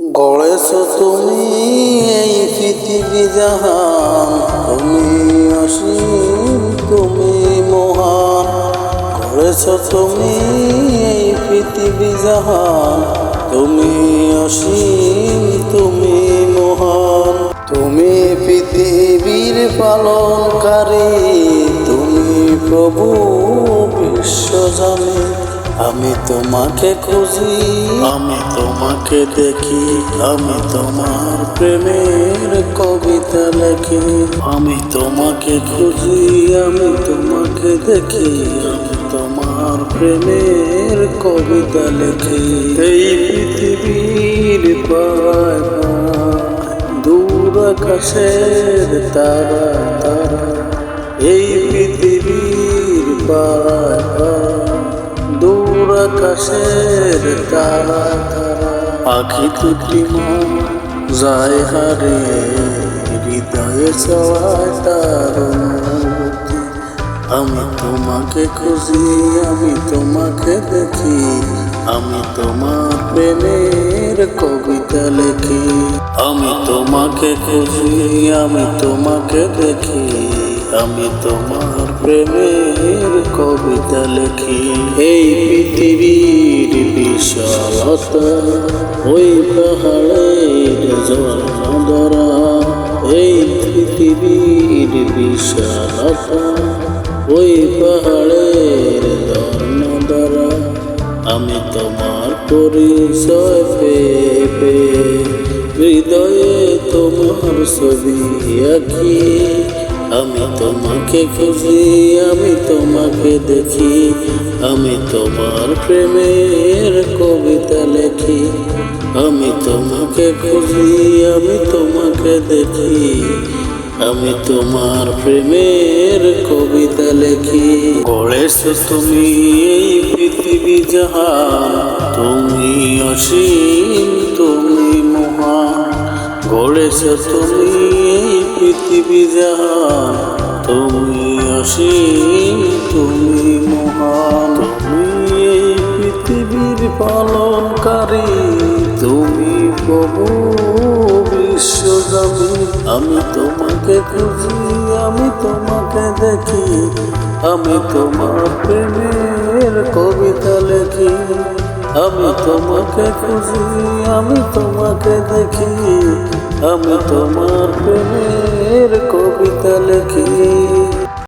গড়েছ তুমি এই পৃথিবী জাহান। তুমি অসীম, তুমি মহান। গড়েছ তুমি এই পৃথিবী জাহান। তুমি অসীম, তুমি মহান। তুমি পৃথিবীর পালনকারী। তুমি প্রভু বিশ্ব জানে। আমি তোমাকে খুঁজি। আমি তোমাকে দেখি। আমি তোমার প্রেমের কবিতা লেখি। আমি তোমাকে খুঁজি। আমি তোমাকে দেখি। আমি তোমার প্রেমের কবিতা লেখি। এই পৃথিবীর দূর আকাশের তারা তারা। এই পৃথিবীর দূর আকাশের তারা পাখি মন যায় হারে, হৃদয়ে চাওয়ায় তার আমি তোমাকে খুঁজি, আমি তোমাকে দেখি, আমি তোমার প্রেমের কবিতা লেখি। আমি তোমাকে খুঁজি, আমি তোমাকে দেখি, আমি তোমার প্রেমের কবিতা লেখি। এই বিশালতা ওই পাহাড়ের জলধরা, এই পৃথিবীর বিশালতা, ওই পাহাড়ের ধর্মধারা, আমি তোমার পরিচয় পেয়ে পেয়ে, হৃদয়ে তোমার ছবি আঁকি, আমি তোমাকে খুঁজি, আমি তোমাকে দেখি, আমি তোমার প্রেমের কবিতা লেখি। আমি তোমাকে খুঁজি, আমি তোমাকে দেখি। আমি তোমার প্রেমের কবিতা লেখি। গড়েছ তুমি এই পৃথিবী যাহা, তুমি অসীম, তুমি মহান। গড়েছ তুমি এই পৃথিবী জাহান তুমি অসীম তুমি মহান, তুমি এই পৃথিবীর পালনকারী। তুমি প্রভু বিশ্বজামি আমি তোমাকে খুঁজি, আমি তোমাকে দেখি। আমি তোমার প্রেমের কবিতা লেখি। আমি তোমাকে খুঁজি, আমি তোমাকে দেখি। আমি তোমার প্রেমের কবিতা লেখি।